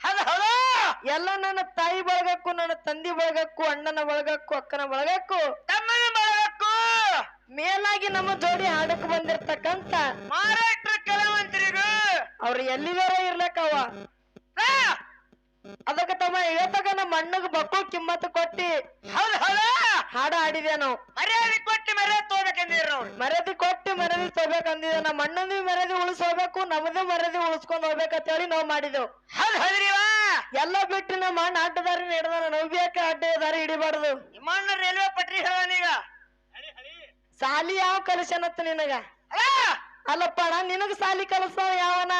ಹೌದು ಎಲ್ಲ ನನ್ನ ತಾಯಿ ಬಳಗಕ್ಕೂ ನನ್ನ ತಂದಿ ಬಳಗಕ್ಕೂ ಅಣ್ಣನ ಬಳಗಕ್ಕೂ ಅಕ್ಕನ ಬಳಗಕ್ಕೂ. ತಮ್ಮನ ಬಳಗಕ್ಕೂ. ಮೇಲಾಗಿ ನಮ್ಮ ಜೋಡಿ ಹಾಡಕ್ ಬಂದಿರ್ತಕ್ಕಂತ ಮಹಾರಾಷ್ಟ್ರ ಕಲಾವಂತರಿಗೂ. ಅವ್ರು ಎಲ್ಲಿದಾರ ಇರ್ಲಕ್ಕವ ಹಾ, ಅದಕ್ಕ ತಮ್ಮ ಹೇಳ್ತಕ್ಕ ನಮ್ಮ ಅಣ್ಣಗ್ ಬಕ್ಕು ಕಿಮ್ಮತ್ ಕೊಟ್ಟಿ ಹೌದು ಹೌದು. ಹಾಡ ಹಾಡಿದೆ ನಾವು. ಮರ್ಯಾದೆ ಕೊಟ್ಟು ಮರ್ಯಾದೆ ತಗೋಬೇಕಂದಿರ ಅವ್ರು. ಮರ್ಯಾದೆ ಕೊಟ್ಟು ಮರದಿ ತಗೋಬೇಕಂದಿದೆ ನಮ್ಮ ಅಣ್ಣಂದು ಮರದಿ ಉಳಿಸೋಬೇಕು ನಮ್ದು ಮರದಿ ಉಳಿಸ್ಕೊಂಡ್ ಹೋಗ್ಬೇಕಂತ ಹೇಳಿ ನಾವು ಮಾಡಿದೆವು. ಹೌದ್ ಹೌದ್ರಿವಾ ಎಲ್ಲ ಬಿಟ್ಟು ನಮ್ಮ ಅಣ್ಣ ಅಡ್ಡದಾರಿ ಹಿಡ್ದಾನ ನಾವು ಬೇಕ ಅಡ್ಡ ದಾರಿ ಹಿಡಿಬಾರ್ದು? ಮಣ್ಣ ರೈಲ್ವೆ ಪಟ್ರಿ ಹೇಳೀಗ ಸಾಲಿ ಯಾವ ಕಲಿಸನತ್ತ ನಿನಗ? ಅಲ್ಲ. ಅಲ್ಲಪ್ಪ ಅಣ್ಣ ನಿನಗ ಸಾಲಿ ಕಲಸ ಯಾವನ?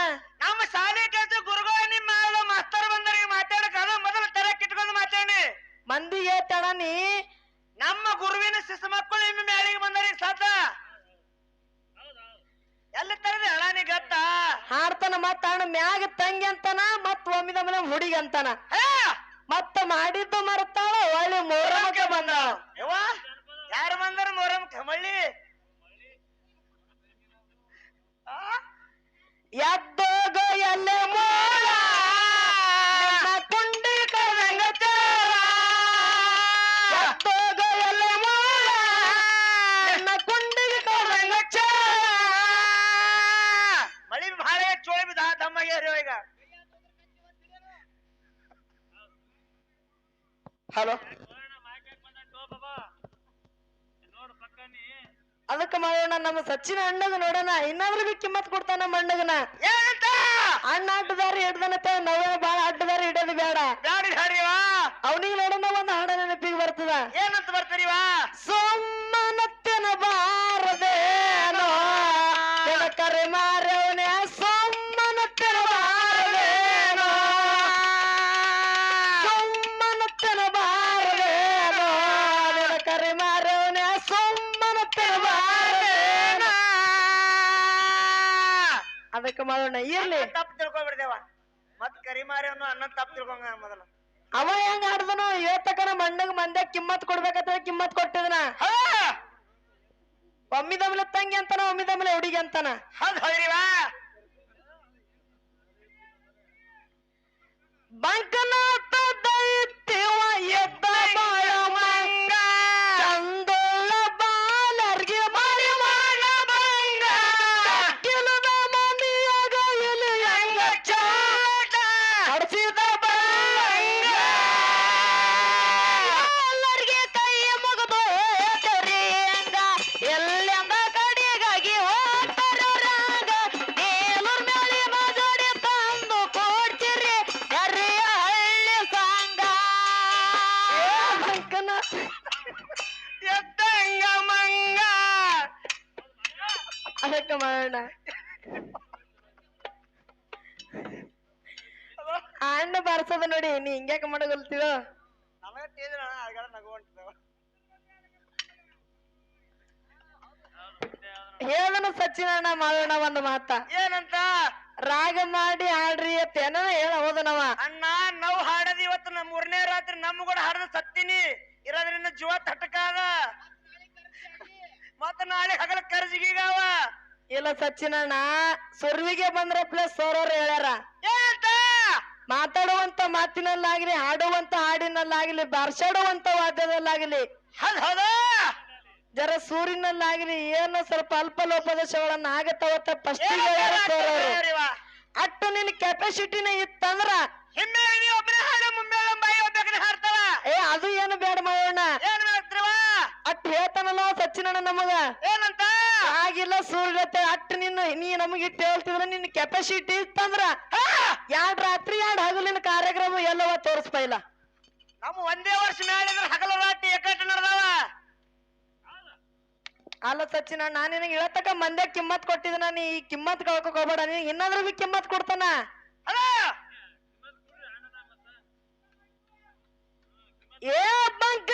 ನಮ್ಮ ಶಾಲೆ ಕೆಲಸ ಗುರುಗಳ ನಿಮ್ಮ ಮಾಸ್ತರ್ ಬಂದರಿಗೆ ಮಾತಾಡಕ ಮೊದಲ ಮೊದಲು ತರ ಕಿಟ್ಕೊಂಡು ಮಾತಾಡಿ ಮಂದಿಗೆ ಹೇಳ್ತಾಣ ನೀ ನಮ್ಮ ಗುರುವಿನ ಶಿಶು ಮಕ್ಕಳು ನಿಮ್ಮ ಮ್ಯಾಲಿಗೆ ಬಂದರಿ ಸಾತ ಎಲ್ಲ ತರದೆ ಅಳಾನಿ ಗತ್ತ? ಹಾಡ್ತಾನ ಮತ್ತ ಅಣ್ಣ ಮ್ಯಾಗ ತಂಗಿ ಅಂತಾನ ಮತ್ತ ಒಮ್ಮಿದ ಮನೆ ಹುಡುಗಿ ಅಂತಾನ. ಮತ್ತ ಮಾಡಿದ್ದು ಮರ್ತಾಳ ಒಳ್ಳೆ ಮೂರಕ್ಕೆ ಬಂದ? ಯವ್ವ ಯಾರು ಬಂದಾರ ಮೊರಂ ಕಮಳ್ಳಿ? ಎದ್ದೋಗ ಎಲ್ಲೇ ಮೋಳ ಹಲೋ? ಅದಕ್ಕ ಮಾಡೋಣ ನಮ್ಮ ಸಚಿನ ಅಣ್ಣಗ ನೋಡೋಣ. ಇನ್ನಾದ್ರೂ ಬಿ ಕಿಮ್ಮತ್ ಕೊಡ್ತಾನ ನಮ್ಮ ಅಣ್ಣಗನ. ಅಣ್ಣ ಅಡ್ಡದಾರಿ ಹಿಡ್ದನತ್ತ ನವ ಬಾಳ ಅಡ್ಡದಾರಿ ಹಿಡೋದು ಬೇಡ ಅವನಿಗೆ ನೋಡೋಣ ಒಂದು ಹಾಡ ನೆನಪಿಗೆ ಬರ್ತದ. ಏನಂತ ಬರ್ತೀರಿವಾ ಸೊಮ್ಮನತ್ತಿನ ಅದಕ್ಕೆ ಮಾಡೋಣ ಇರ್ಲಿ. ತಪ್ಪು ತಿಳ್ಕೊಬಿಡ್ದೇವ ಮತ್ ಕರಿಮಾರಿ ಅನ್ನೋ ಅನ್ನ ತಪ್ಪು ತಿಳ್ಕೊಂಗ ಮೊದಲ. ಅವ ಹೆಂಗ್ ಆಡ್ದನು? ಏತಕನ ಮಣ್ಣಗ್ ಮಂದ್ಯ ಕಿಮ್ಮತ್ ಕೊಡ್ಬೇಕಂತ ಕಿಮ್ಮತ್ ಕೊಟ್ಟಿದನ. ಹಾ! ಒಮ್ಮಿದಮ್ಲೆ ತಂಗಿ ಅಂತಾನ ಒಮ್ಮಿದಮ್ಲೆ ಹುಡುಗಿ ಅಂತಾನ. ಹೌದ್ ಹೌದ್ರಿವಾ ಬಂಕನಾಥ ದೈತ್ಯವ ಎದ್ದ ಮಾಡೋಣ ಅಣ್ಣ ಬಾರ್ಸೋದ ನೋಡಿ ನೀ ಹಿಂಗ್ಯಾಕ ಮಾಡಗಲ್ತೀವ ಹೇಳನು ಸಚಿನ ಅಣ್ಣ ಮಾಡೋಣ ಒಂದು ಮಾತ. ಏನಂತ? ರಾಗ ಮಾಡಿ ಹಾಡ್ರಿ ಏನೋ ಹೇಳ ಹೋದನವ ಅಣ್ಣ ನಾವು ಹಾಡದ ಇವತ್ತು ನಮ್ಮ ಮೂರನೇ ರಾತ್ರಿ ನಮ್ಮ ಕೂಡ ಹಾಡದ ಸತ್ತೀನಿ. ಇರೋದ್ರಿಂದ ಜೀವ ತಟಕಾದ ಮತ್ತ ನಾಳೆ ಹಗಲ ಕರ್ಜಿಗೀಗಾವ ಇಲ್ಲ ಸಚ್ಚಿನಣ್ಣ ಸುರ್ವಿಗೆ ಬಂದ್ರೆ ಪ್ಲಸ್ ಸೋರೋರು ಹೇಳ್ಯಾರ. ಏನಂತ ಮಾತಾಡುವಂತ ಮಾತಿನಲ್ಲಾಗ್ಲಿ ಹಾಡುವಂತ ಹಾಡಿನಲ್ಲಾಗ್ಲಿ ಬಾರ್ಸಾಡುವಂತ ವಾದ್ಯದಲ್ಲಾಗ್ಲಿ. ಜರ ಸೂರಿನಲ್ಲಾಗ್ಲಿ ಏನೋ ಸ್ವಲ್ಪ ಅಲ್ಪ ಲೋಪದೋಷಗಳನ್ನ ಆಗತ್ತವತ್ತ ಫಸ್ಟ್ ಅಟ್ಟು ನಿನ್ ಕೆಪಾಸಿಟಿನ ಇತ್ತಂದ್ರ? ಏ ಅದು ಏನು ಬೇಡ ಮಾಡೋಣ ಅಟ್ ಹೇಳ್ತಾನಲ್ಲ ಸಚಿನಣ್ಣ ನಮಗ? ಏನಂತ? ಆಗಿಲ್ಲ ಸೂರ್ಯತೆ ಅಟ್ ನಿನ್ನ ನೀ ನಮಗ್ ಇಟ್ಟು ಹೇಳ್ತಿದ್ರ ನಿನ್ನ ಕೆಪಾಸಿಟಿ ಇತ್ತಂದ್ರ? ಎರಡ್ ರಾತ್ರಿ ಎರಡ್ ಹಗಲಿನ ಕಾರ್ಯಕ್ರಮ ಎಲ್ಲವ ತೋರಿಸ್ತಾ ಇಲ್ಲ. ನಮ್ಮ ಒಂದೇ ವರ್ಷ ಮ್ಯಾಲಿದ್ರ ಹಗಲ ರಾತ್ರಿ ನಡೆದಾವ? ಅಲ್ಲ ಸಚಿನ ನಾ ನಿನಗೆ ಹೇಳ್ತಕ್ಕ ಮಂದ್ಯ ಕಿಮ್ಮತ್ ಕೊಟ್ಟಿದ್ನ ನೀ ಈ ಕಿಮ್ಮತ್ ಕಳ್ಕೊಕ್ ಹೋಗ್ಬೇಡ ನೀ ಇನ್ನಾದ್ರೂ ಬಿ ಕಿಮ್ಮತ್ ಕೊಡ್ತಾನ? ಅಲ್ಲ ಏ ಬಂಕ